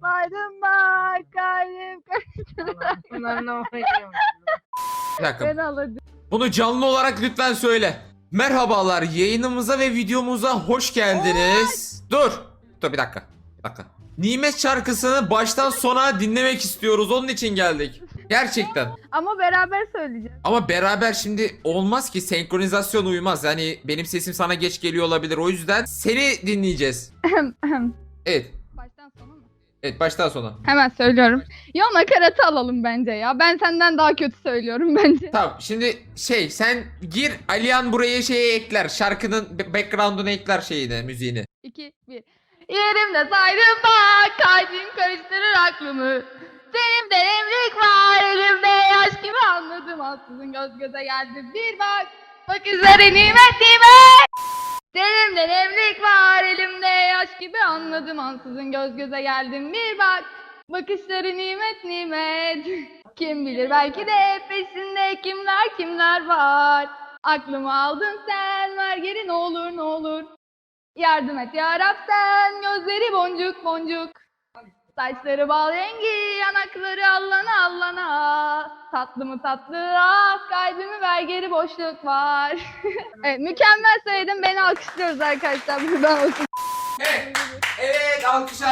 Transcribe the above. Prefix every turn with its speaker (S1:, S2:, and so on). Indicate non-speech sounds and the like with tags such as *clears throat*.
S1: saydım bak kalbim karıştı.
S2: Bunlar ne oluyor?
S3: Bir dakika.
S1: Ben alacağım.
S3: Bunu canlı olarak lütfen söyle. Merhabalar yayınımıza ve videomuza hoş geldiniz. Dur. Dur bir dakika. Bir dakika. Nimet şarkısını baştan sona dinlemek istiyoruz. Onun için geldik. Gerçekten.
S1: Ama beraber söyleyeceğiz.
S3: Ama beraber şimdi olmaz ki senkronizasyon uymaz. Yani benim sesim sana geç geliyor olabilir. O yüzden seni dinleyeceğiz. *clears throat* Evet.
S1: Baştan sona mı?
S3: Evet baştan sona.
S1: Hemen söylüyorum. Ya nakaratı alalım bence ya. Ben senden daha kötü söylüyorum *laughs* bence.
S3: Tamam şimdi şey sen gir Alihan buraya şeyi ekler. Şarkının background'unu ekler şeyini, müziğini.
S1: 2, 1. Yerimde saydım bak kalbim karıştırır aklımı. Senin emrik var elimde yaş gibi anladım ansızın göz göze geldim bir bak. Bakışları nimet nimet. Anladım ansızın göz göze geldim bir bak. Bakışları nimet nimet. *laughs* Kim bilir belki de peşinde kimler kimler var. Aklımı aldın sen ver geri ne olur ne olur. Yardım et yarab sen gözleri boncuk boncuk. Saçları bal rengi yanakları allana allana. Tatlı mı tatlı ah kalbimi ver geri boşluk var. *laughs* evet mükemmel söyledim beni alkışlıyoruz arkadaşlar buradan olsun.
S3: Evet. Evet alkışlar